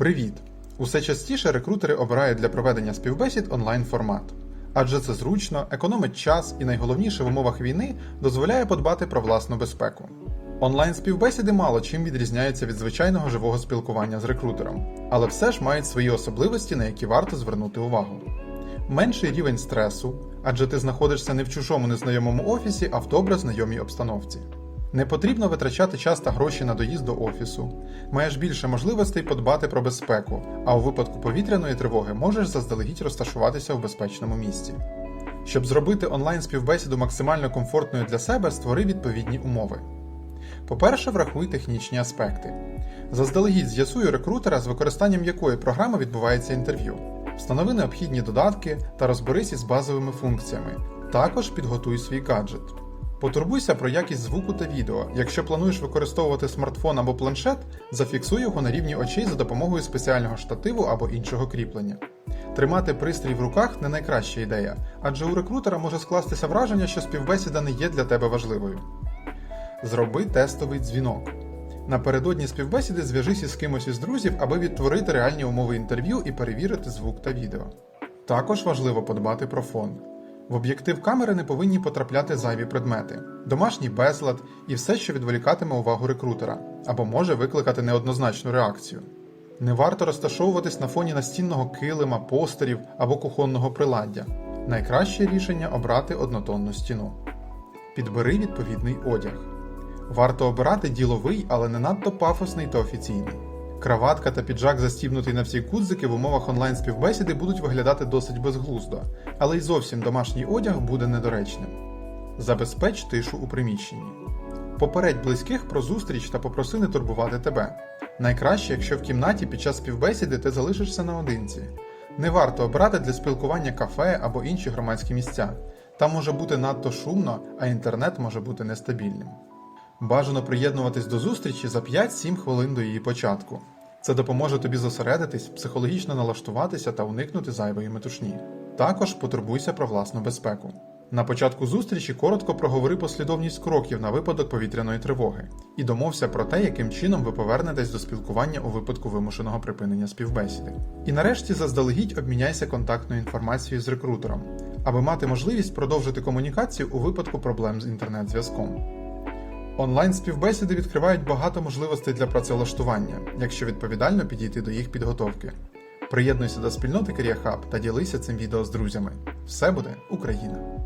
Привіт! Усе частіше рекрутери обирають для проведення співбесід онлайн формат. Адже це зручно, економить час і найголовніше в умовах війни дозволяє подбати про власну безпеку. Онлайн співбесіди мало чим відрізняються від звичайного живого спілкування з рекрутером, але все ж мають свої особливості, на які варто звернути увагу. Менший рівень стресу, адже ти знаходишся не в чужому незнайомому офісі, а в добре знайомій обстановці. Не потрібно витрачати час та гроші на доїзд до офісу. Маєш більше можливостей подбати про безпеку, а у випадку повітряної тривоги можеш заздалегідь розташуватися в безпечному місці. Щоб зробити онлайн співбесіду максимально комфортною для себе, створи відповідні умови. По-перше, врахуй технічні аспекти. Заздалегідь з'ясуй рекрутера, з використанням якої програми відбувається інтерв'ю. Встанови необхідні додатки та розберись із базовими функціями. Також підготуй свій гаджет. Потурбуйся про якість звуку та відео. Якщо плануєш використовувати смартфон або планшет, зафіксуй його на рівні очей за допомогою спеціального штативу або іншого кріплення. Тримати пристрій в руках не найкраща ідея, адже у рекрутера може скластися враження, що співбесіда не є для тебе важливою. Зроби тестовий дзвінок. Напередодні співбесіди зв'яжись із кимось із друзів, аби відтворити реальні умови інтерв'ю і перевірити звук та відео. Також важливо подбати про фон. В об'єктив камери не повинні потрапляти зайві предмети, домашній безлад і все, що відволікатиме увагу рекрутера, або може викликати неоднозначну реакцію. Не варто розташовуватись на фоні настінного килима, постерів або кухонного приладдя. Найкраще рішення обрати однотонну стіну. Підбери відповідний одяг. Варто обирати діловий, але не надто пафосний та офіційний. Краватка та піджак, застібнутий на всі кудзики, в умовах онлайн співбесіди будуть виглядати досить безглуздо, але й зовсім домашній одяг буде недоречним. Забезпеч тишу у приміщенні. Попередь близьких про зустріч та попроси не турбувати тебе. Найкраще, якщо в кімнаті під час співбесіди ти залишишся наодинці. Не варто обирати для спілкування кафе або інші громадські місця. Там може бути надто шумно, а інтернет може бути нестабільним. Бажано приєднуватись до зустрічі за 5-7 хвилин до її початку. Це допоможе тобі зосередитись, психологічно налаштуватися та уникнути зайвої метушні. Також потурбуйся про власну безпеку. На початку зустрічі коротко проговори послідовність кроків на випадок повітряної тривоги і домовся про те, яким чином ви повернетесь до спілкування у випадку вимушеного припинення співбесіди. І нарешті заздалегідь обміняйся контактною інформацією з рекрутером, аби мати можливість продовжити комунікацію у випадку проблем з інтернет-зв'язком. Онлайн співбесіди відкривають багато можливостей для працевлаштування, якщо відповідально підійти до їх підготовки. Приєднуйся до спільноти Career Hub та ділися цим відео з друзями. Все буде Україна!